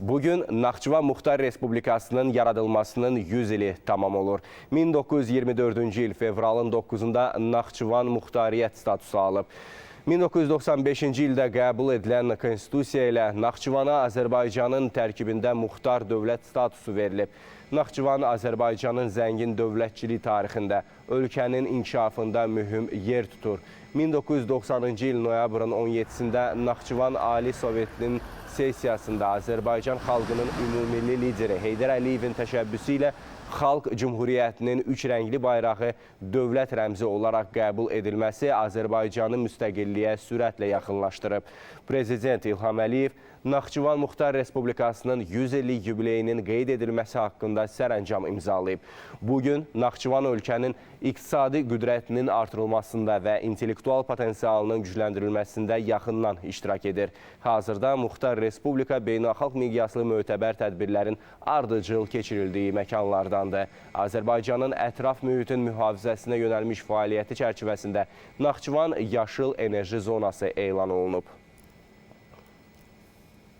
Bugün Naxçıvan Muxtar Respublikasının yaradılmasının 100 ili tamam olur. 1924-cü il fevralın 9-da Naxçıvan muxtariyyət statusu alıb. 1995-ci ildə qəbul edilən konstitusiya ilə Naxçıvana Azərbaycanın tərkibində muxtar dövlət statusu verilib. Naxçıvan Azərbaycanın zəngin dövlətçilik tarixində, ölkənin inkişafında mühüm yer tutur. 1990-cı il noyabrın 17-sində Naxçıvan Ali Sovetinin sessiyasında Azərbaycan xalqının ümumilli lideri Heydər Əliyevin təşəbbüsü ilə Xalq Cümhuriyyətinin üç rəngli bayrağı dövlət rəmzi olaraq qəbul edilməsi Azərbaycanı müstəqilliyə sürətlə yaxınlaşdırıb. Prezident İlham Əliyev Naxçıvan Muxtar Respublikasının 100 illik yubileyinin qeyd edilməsi haqqında sərəncam imzalayıb. Bugün Naxçıvan ölkənin iqtisadi qüdrətinin artırılmasında və intellektual potensialının gücləndirilməsində yaxından iştirak edir. Hazırda Muxtar Respublika beynəlxalq miqyaslı mötəbər tədbirlərin ardıcıl keçirildiyi məkanlardandır. Azərbaycanın ətraf mühitin mühafizəsinə yönəlmiş fəaliyyəti çərçivəsində Naxçıvan Yaşıl Enerji Zonası elan olunub.